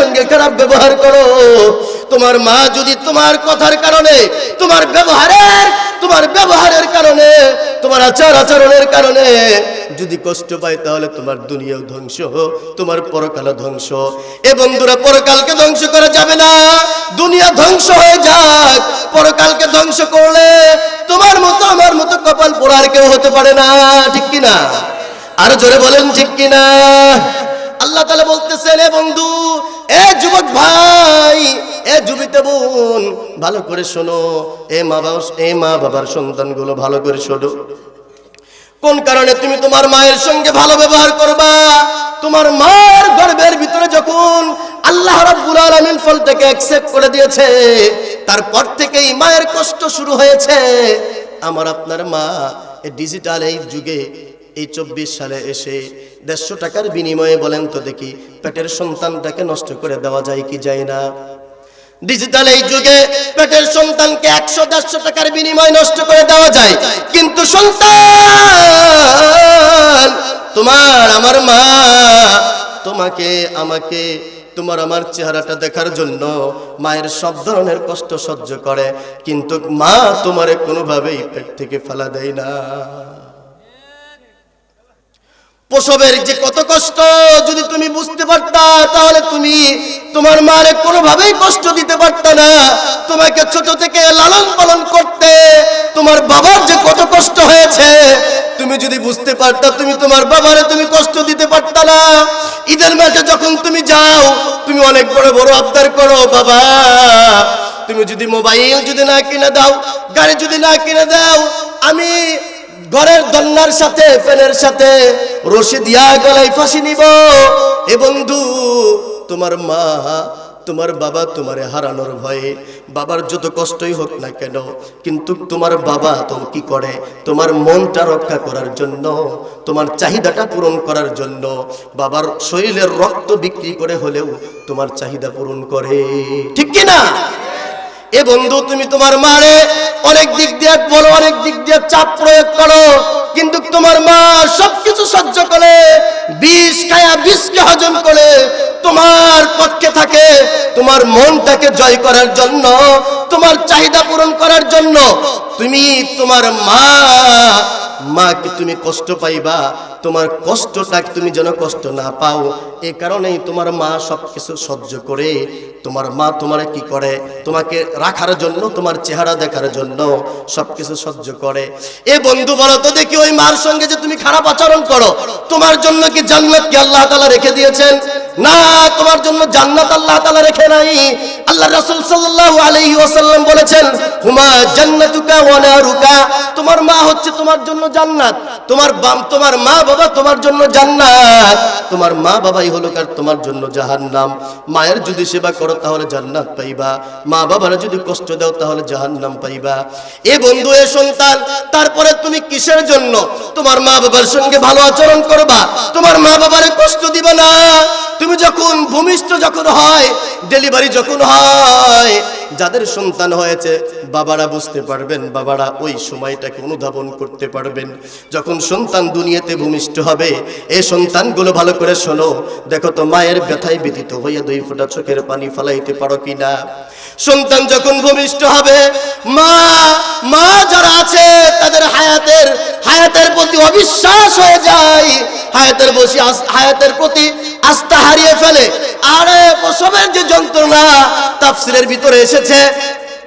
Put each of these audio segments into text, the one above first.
সঙ্গে খারাপ ব্যবহার করো। তোমার মা যদি তোমার কথার কারণে, তোমার ব্যবহারের তোমার ব্যবহারের কারণে, তোমার আচার আচরণের কারণে যদি কষ্ট পায়, তাহলে তোমার দুনিয়াও ধ্বংস তোমার পরকাল ধ্বংস এ বন্ধুরা, পরকালকে ধ্বংস করা যাবে না। দুনিয়া ধ্বংস হয়ে যাক। পরকালকে ধ্বংস করলে তোমার মতো, আমার মতো কপাল পোড়ার কেউ হতে পারে না। ঠিক কিনা আরও জোরে বলেন, ঠিক কিনা আল্লাহ তালা বলতেছেন, এ বন্ধু এ যুবক ভাই, এ যুবিত বোন, ভালো করে শোনো। এ মা বাবা এ মা বাবার সন্তানগুলো ভালো করে শোনো। কোন কারণে তুমি তোমার মায়ের সঙ্গে ভালো ব্যবহার করবা? তোমার মার গর্ভের ভিতরে যখন আল্লাহ রাব্বুল আলামিন ফল থেকে অ্যাকসেপ্ট করে দিয়েছে, তারপর থেকেই মায়ের কষ্ট শুরু হয়েছে। আমার আপনার মা ডিজিটাল এই যুগে এই চব্বিশ সালে এসে দেড়শো টাকার বিনিময়ে বলেন তো দেখি পেটের সন্তানটাকে নষ্ট করে দেওয়া যায় কি যায় না। ডিজিটাল এই যুগে পেটের সন্তানকে একশো দেড়শো টাকার বিনিময় নষ্ট করে দেওয়া যায়। কিন্তু সন্তান, তোমার আমার মা, তোমাকে, আমাকে, তোমার আমার চেহারাটা দেখার জন্য মায়ের সব ধরনের কষ্ট সহ্য করে। কিন্তু মা তোমারে কোনোভাবেই পেট থেকে ফেলা দেয় না। প্রসবের যে কত কষ্ট, যদি তুমি বুঝতে পারতা, তাহলে তুমি তোমার মারে কোনোভাবেই কষ্ট দিতে পারতা না। তোমাকে ছোট থেকে লালন পালন করতে, তোমার বাবার যে কত কষ্ট হয়েছে, তুমি যদি বুঝতে পারতা, তুমি তোমার বাবারে তুমি কষ্ট দিতে পারতা না। ঈদের মাঠে যখন তুমি যাও, তুমি অনেক বড় বড় আবদার করো, বাবা, তুমি যদি মোবাইল যদি না কিনে দাও, গাড়ি যদি না কিনে দাও, আমি ঘরের দন্নার সাথে ফ্যানের সাথে রশি দিয়া গলায় ফাঁসি নিব। এ বন্ধু, তোমার মা, তোমার বাবা তোমারে হারানোর ভয়ে বাবার যত কষ্টই হোক না কেন, কিন্তু তোমার বাবা তো কি করে? তোমার মনটা রক্ষা করার জন্য, তোমার চাহিদাটা পূরণ করার জন্য বাবার শরীরের রক্ত বিক্রি করে হলেও তোমার চাহিদা পূরণ করে। ঠিক কি না এ বন্ধু, তুমি তোমার মারে অনেক দিক দিয়ে বলো, অনেক দিক দিয়ে চাপ প্রয়োগ করো। কিন্তু তোমার মা সবকিছু সহ্য করে, বিষ খায়া বিষকে হজম করে। তোমার পক্ষে থাকে, তোমার মনটাকে জয় করার জন্য, তোমার চাহিদা পূরণ করার জন্য। তুমি, তোমার মা, মাকে তুমি কষ্ট পাইবা, তোমার কষ্টটা তুমি যেন কষ্ট না পাও। এ কারণেই তোমার মা সবকিছু সহ্য করে, তোমার মা তোমার কি করে? তোমাকে রাখার জন্য, তোমার চেহারা দেখার জন্য সবকিছু সহ্য করে। এ বন্ধু বলো তো দেখি ওই মার সঙ্গে যে তুমি খারাপ আচরণ করো, তোমার জন্য কি জান্নাত কি আল্লাহ তাআলা রেখে দিয়েছেন? না, তোমার জন্য জান্নাত আল্লাহ তাআলা রেখে নাই। আল্লাহ রাসূল সাল্লাল্লাহু আলাইহি ওসাল্লাম বলেছেন, হুমা জান্নাতুকা ওয়া নারুকা? তোমার মা হচ্ছে তোমার জন্য জান্নাত। তোমার বাম তোমার মা, বাবা তোমার জন্য জান্নাত। তোমার মা, বাবাই হলো কার? তোমার জন্য জাহান্নাম। মায়ের যদি সেবা করো তাহলে জান্নাত পাইবা। মা, বাবারা যদি কষ্ট দাও তাহলে জাহান্নাম পাইবা। এ বন্ধু, এ সন্তান, তারপরে তুমি কিসের জন্য? তোমার মা, বাবার সঙ্গে ভালো আচরণ করবা। তোমার মা, বাবারে কষ্ট দিবা না। তুমি যখন ভূমিষ্ঠ যখন হয় ডেলিভারি যখন হয় যাদের সন্তান হয়েছে, বাবারা বুঝতে পারবেন, বাবারা ওই সময়টাকে অনুধাবন করতে পারবেন। যখন সন্তান দুনিয়াতে ভূমিষ্ঠ হবে, এ সন্তানগুলো ভালো করে শোনো। দেখো তো মায়ের ব্যথায় ব্যতীত হইয়া দুই ফোঁটা চোখের পানি ফালাইতে পারো কিনা? সন্তান যখন ভূমিষ্ঠ হবে, মা মা যারা আছে, তাদের হায়াতের হায়াতের প্রতি অবিশ্বাস হয়ে যায়। হায়াতের বসে হায়াতের প্রতি আস্থা হারিয়ে ফেলে। আরে, প্রসবের যে যন্ত্রণা তাফসিলের ভিতরে এসেছে।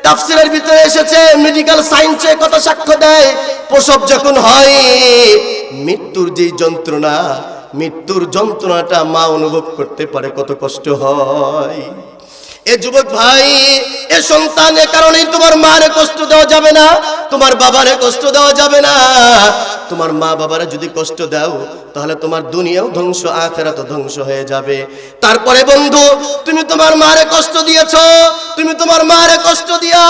তাফসিরের ভিতরে এসেছে মেডিকেল সায়েন্সে কথা সাক্ষ্য দেয়। প্রসব যখন হয়, মৃত্যুর যে যন্ত্রণা, মৃত্যুর যন্ত্রণাটা মা অনুভব করতে পারে কত কষ্ট হয়। এ যুবক ভাই, এ সন্তানের কারণে তোমার মারে কষ্ট দেওয়া যাবে না, তোমার বাবারে কষ্ট দেওয়া যাবে না। তোমার মা বাবারে যদি কষ্ট দাও, তাহলে তোমার দুনিয়াও ধ্বংস আখেরাত ধ্বংস হয়ে যাবে। তারপরে বন্ধু, তুমি তোমার মারে কষ্ট দিয়েছ, তুমি তোমার মারে কষ্ট দিয়া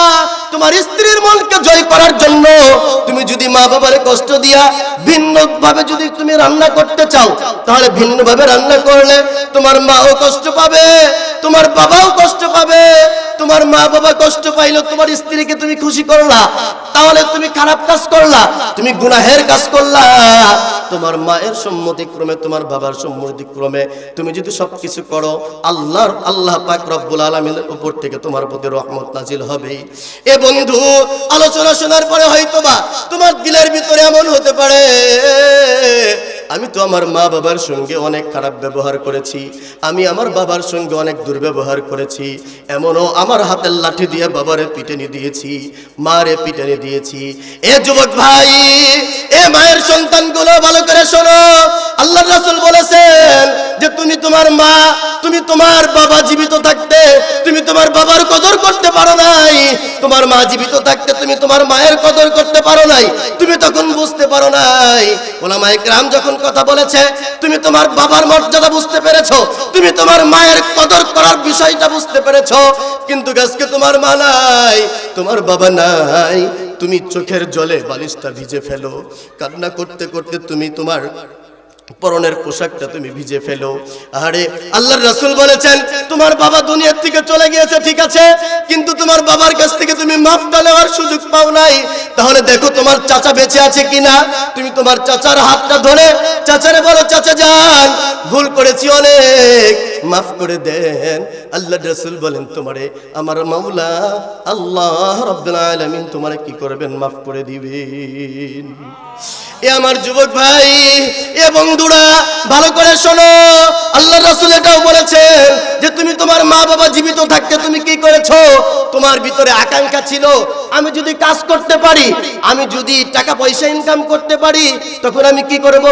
তোমার স্ত্রীর মনকে জয় করার জন্য তুমি যদি মা বাবারে কষ্ট দিয়া ভিন্ন ভাবে যদি তুমি রান্না করতে চাও, তাহলে ভিন্ন ভাবে রান্না করলে তোমার মাও কষ্ট পাবে, তোমার বাবাও কষ্ট পাবে। তোমার মা বাবা কষ্ট পাইলো, তোমার স্ত্রীকে তুমি খুশি করলা, তাহলে তুমি খারাপ কাজ করলা, তুমি গুনাহের কাজ তোমার মায়ের সম্মতিক্রমে তোমার বাবার সম্মতিক্রমে তুমি যদি সবকিছু করো, আল্লাহর, আল্লাহ পাক রব্বুল আলমিনের উপর থেকে তোমার প্রতি রহমত নাজিল হবে এ বন্ধু, আলোচনা শোনার পরে হয়তো হয়তোবা তোমার দিলের ভিতরে এমন হতে পারে আমি তো আমার মা বাবার সঙ্গে অনেক খারাপ ব্যবহার করেছি। আমি আমার বাবার সঙ্গে অনেক দুর্ব্যবহার করেছি। এমনও আমার হাতের লাঠি দিয়ে বাবারে পিটেনি দিয়েছি, মারে পিটেনি দিয়েছি। এ যুবক ভাই, এ মায়ের সন্তানগুলো ভালো করে শোনো। আল্লাহ রাসুল বলেছেন যে, তুমি তোমার মা তুমি তোমার বাবা জীবিত থাকতে, তুমি তোমার বাবার কদর করতে পারো নাই। তোমার মা জীবিত থাকতে, তুমি তোমার মায়ের কদর করতে পারো নাই। তুমি তখন বুঝতে পারো নাই। ওলামায়ে গ্রাম যখন কথা বলেছে, তুমি তোমার বাবার মর্যাদা বুঝতে পেরেছ, তুমি তোমার মায়ের কদর করার বিষয়টা বুঝতে পেরেছ, কিন্তু আজকে তোমার মা নাই, তোমার বাবা নাই। তুমি চোখের জলে বালিশটা ভিজে ফেলো। কান্না করতে করতে তুমি তোমার পরনের পোশাকটা তুমি ভিজে ফেলো। আরে, আল্লাহর রাসূল বলেছেন, তোমার বাবা দুনিয়ার থেকে চলে গিয়েছে, ঠিক আছে? কিন্তু তোমার বাবার কাছ থেকে তুমি মাফটা নেওয়ার সুযোগ পাও নাই। তাহলে দেখো তোমার চাচা বেঁচে আছে কিনা? তুমি তোমার চাচার হাতটা ধরে, চাচারে বলো, চাচা যান, ভুল করেছি অনেক, মাফ করে দেন। আল্লাহ রাসূল বলেন, তোমারে আমার মাওলা, আল্লাহ রাব্বুল আলামিন তোমারে কি করবেন? মাফ করে দিবেন। এ আমার যুবক ভাই, এ বন্ধুরা, ভালো করে শোনো। আল্লাহ রাসূল এটাও বলেছেন যে, তুমি তোমার মা বাবা জীবিত থাকতে তুমি কি করেছ? তোমার ভিতরে আকাঙ্ক্ষা ছিল। আমি যদি কাজ করতে পারি, আমি যদি টাকা পয়সা ইনকাম করতে পারি, তখন আমি কি করব?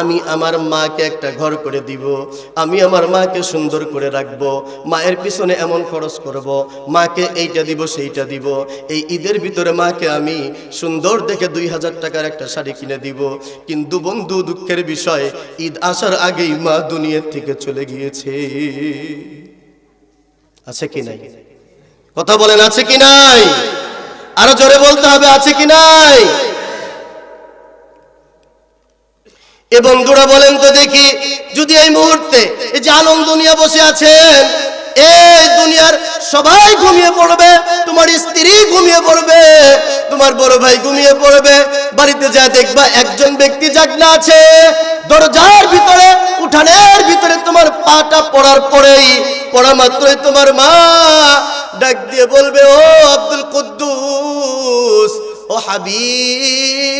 আমি আমার মাকে একটা ঘর করে দিব। আমি আমার মাকে সুন্দর করে রাখব। মায়ের পিছনে এমন খরচ করব। মাকে এইটা দিব, সেইটা দিব। এই ঈদের ভিতরে মাকে আমি সুন্দর দেখে দুই হাজার টাকার একটা শাড়ি কিনে দিব। কিন্তু বন্ধু, দুঃখের বিষয়, ঈদ আসার আগেই মা দুনিয়ার থেকে চলে গিয়েছে। আছে কি নাই? কথা বলেন, আছে কি নাই? আরও জোরে বলতে হবে, আছে কি নাই? এ বন্ধুরা বলেন তো দেখি, যদি এই মুহূর্তে এই যে আনন্দ নিয়ে বসে আছেন এই দুনিয়ার সবাই ঘুমিয়ে পড়বে, তোমার স্ত্রী ঘুমিয়ে পড়বে, তোমার বড় ভাই ঘুমিয়ে পড়বে। বাড়িতে যা দেখবা, একজন ব্যক্তি জাগনা আছে। দরজার ভিতরে, উঠানের ভিতরে তোমার পাটা পড়ার পরেই, পড়া মাত্রই তোমার মা ডাক দিয়ে বলবে, ও আব্দুল কুদ্দুস, ও হাবিব,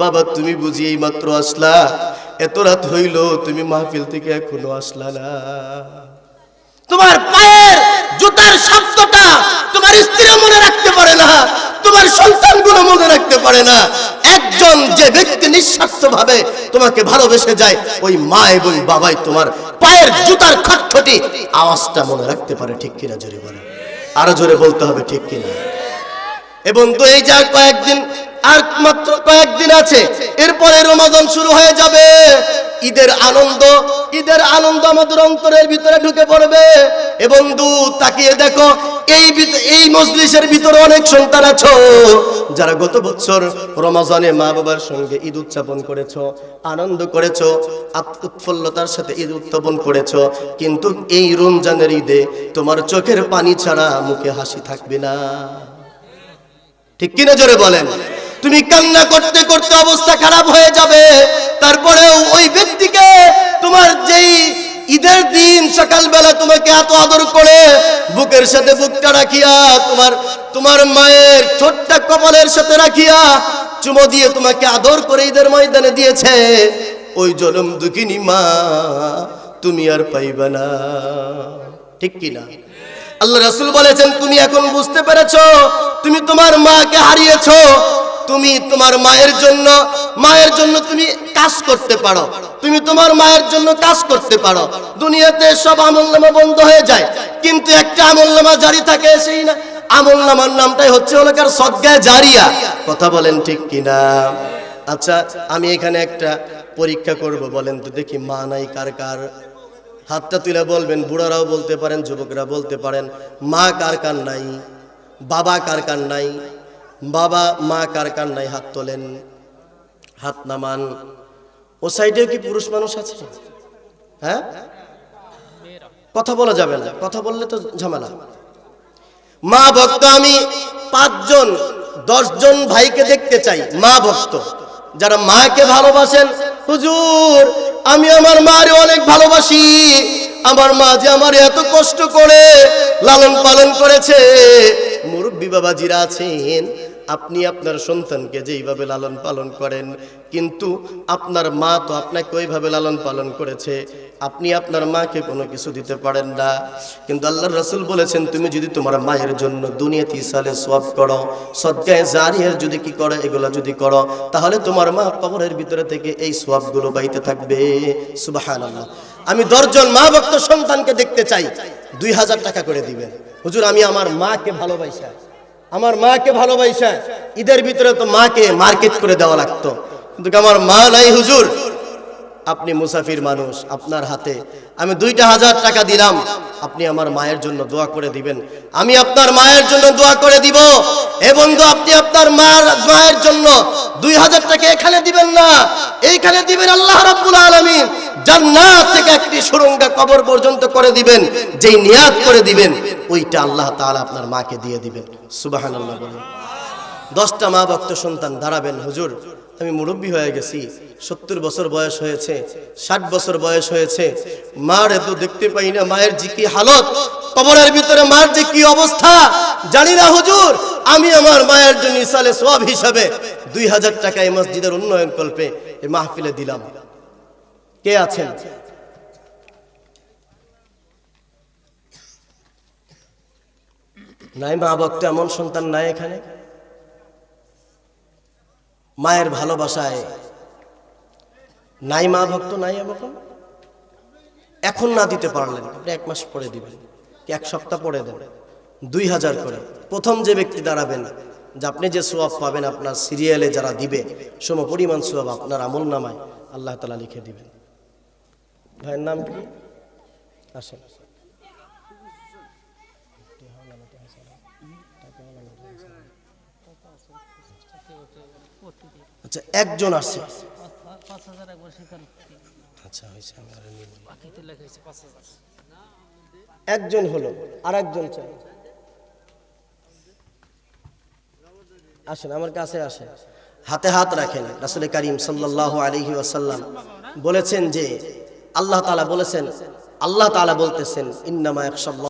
বাবা তুমি বুঝি এই মাত্র আসলা? এত রাত হইল, তুমি মাহফিল থেকে এখনও আসলা না? তোমার পায়ের জুতার শব্দটা তোমার স্ত্রী মনে রাখতে পারে না, তোমার সন্তানগুলো মনে রাখতে পারে না। একজন যে ব্যক্তি নিঃস্বার্থ ভাবে তোমাকে ভালোবেসে যায়, ওই মা এবং বাবাই তোমার পায়ের জুতার খটখটি আওয়াজটা মনে রাখতে পারে, ঠিক কিনা জোরে বলে আরও জোরে বলতে হবে, ঠিক কিনা? এবং তো এই যা কয়েকদিন, আর মাত্র কয়েকদিন আছে, এরপরে রমাদান শুরু হয়ে যাবে। ঈদের আনন্দ ঈদের আনন্দ আমাদের অন্তরের ভিতরে ঢুকে পড়বে। এবং দু তাকিয়ে দেখো, এই এই মজলিসের ভিতরে অনেক সন্তান আছো, যারা গত বছর রমাজানে মা বাবার সঙ্গে ঈদ উদযাপন করেছ, আনন্দ করেছ উৎফুল্লতার সাথে ঈদ উদযাপন করেছ, কিন্তু এই রমজানের ঈদে তোমার চোখের পানি ছাড়া মুখে হাসি থাকবে না। ঠিক কিনা জোরে বলেন? তুমি কান্না করতে করতে অবস্থা খারাপ হয়ে যাবে। তারপরেও ওই ব্যক্তিকে তোমার যেই ঈদের দিন সকালবেলা তোমাকে এত আদর করে, বুকের সাথে বুকটা রাখিয়া তোমার তোমার মায়ের ছোট্ট কপালের সাথে রাখিয়া চুমো দিয়ে তোমাকে আদর করে ঈদের ময়দানে দিয়েছে। ওই জলম দুঃখিনী মা, তুমি আর পাইবে না। ঠিক কিনা? আল্লাহ রাসূল বলেছেন, তুমি এখন বুঝতে পেরেছ? তুমি তোমার মাকে হারিয়েছো। তুমি তোমার মায়ের জন্য মায়ের জন্য তুমি কাজ করতে পারো। তুমি তোমার মায়ের জন্য কাজ করতে পারো। দুনিয়াতে সব আমলনামা বন্ধ হয়ে যায়। কিন্তু একটা আমলনামা জারি থাকে সেই না, আমলনামার নামটাই হচ্ছে হলো কার সদ্গায় জারিয়া। কথা বলেন ঠিক কিনা? আচ্ছা আমি এখানে একটা পরীক্ষা করব, বলেন তো দেখি মা নাই, কার কার? হাতটা তুলে বলবেন, বুড়ারাও বলতে পারেন, যুবকরা বলতে পারেন, মা কার কার নাই, বাবা কার কার নাই, বাবা, মা কার কার নাই, হাত তোলেন, হাত নামান। ও সাইডেও কি পুরুষ মানুষ আছে? হ্যাঁ? কথা বলা যাবে না, কথা বললে তো ঝামেলা। মা ভক্ত, আমি পাঁচজন, দশজন ভাইকে দেখতে চাই, মা ভক্ত। যারা মাকে ভালোবাসেন, হুজুর আমি আমার মারে অনেক ভালোবাসি। আমার মা যে আমার এত কষ্ট করে লালন পালন করেছে। মুরব্বী বাবাজিরা আছেন আপনি আপনার সন্তানকে যেইভাবে লালন পালন করেন, কিন্তু আপনার মা তো আপনাকে ওইভাবে লালন পালন করেছে, আপনি আপনার মাকে কোনো কিছু দিতে পারেন না। কিন্তু আল্লাহ রসুল বলেছেন, তুমি যদি তোমার মায়ের জন্য দুনিয়াতে সালে সব করো সদ্গায় জারিয়ার যদি কি করো, এগুলো যদি করো, তাহলে তোমার মা কবরের ভিতরে থেকে এই সবগুলো বাইতে থাকবে। সুবাহান আল্লাহ আমি দশজন মা ভক্ত সন্তানকে দেখতে চাই, দুই হাজার টাকা করে দিবেন। হুজুর, আমি আমার মাকে ভালোবাসা। আমার মাকে ভালোবাসা, ঈদের ভিতরে তো মাকে মার্কেট করে দেওয়া লাগতো। কিন্তু আমার মা নাই, হুজুর। আপনি মুসাফির মানুষ, আপনার হাতে। আমি দুইটা হাজার টাকা দিলাম, আপনি আমার মায়ের জন্য দোয়া করে দিবেন। আমি আপনার মায়ের জন্য দোয়া করে দিব। এ বন্ধু, আপনি আপনার মার, মায়ের জন্য দুই হাজার টাকা এখানে দিবেন না। এইখানে দিবেন আল্লাহ রাব্বুল আলামিন। জান্নাত থেকে একটি সুরঙ্গা কবর পর্যন্ত করে দিবেন, যেই নিয়াত করে দিবেন, ওইটা আল্লাহ তাআলা আপনার মাকে দিয়ে দিবেন। সুবহানাল্লাহ বলেন। দশটা মা ভক্ত সন্তান দাঁড়াবেন, হুজুর, আমি মুরব্বী হয়ে গেছি, সত্তর বছর বয়স হয়েছে, ষাট বছর বয়স হয়েছে, মার এত দেখতে পাই না, মায়ের যে কি হালত, কবরের ভিতরে মার যে কি অবস্থা, জানি না, হুজুর, আমি আমার মায়ের জন্য ইসালে সব হিসাবে দুই হাজার টাকা এই মসজিদের উন্নয়ন কল্পে এই মাহফিলে দিলাম। কে আছেন? নাই মা ভক্ত এমন সন্তান নাই এখানে। মায়ের ভালোবাসায় নাই মা ভক্ত নাই এমন। এখন না দিতে পারলেন, আপনি এক মাস পরে দিবেন, কি এক সপ্তাহ পরে দেন, দুই হাজার করে। প্রথম যে ব্যক্তি দাঁড়াবেন, যে আপনি যে সোয়াব পাবেন আপনার সিরিয়ালে যারা দিবে, সম পরিমাণ সোয়াব আপনার আমল নামায়, আল্লাহ তালা লিখে দিবেন। ভাইয়ের নাম কি? আসেন। আচ্ছা একজন স্বীকারোক্তি আচ্ছা একজন হলো আর একজন চাই। আসেন, আমার কাছে আসেন। হাতে হাত রাখেন, রাসুল করিম সাল্লাহ আলহি ওয়াসাল্লাম বলেছেন যে আল্লাহ তাআলা বলেছেন আল্লাহ তাআলা বলতেছেন ইন্নামা একশাল্লাহ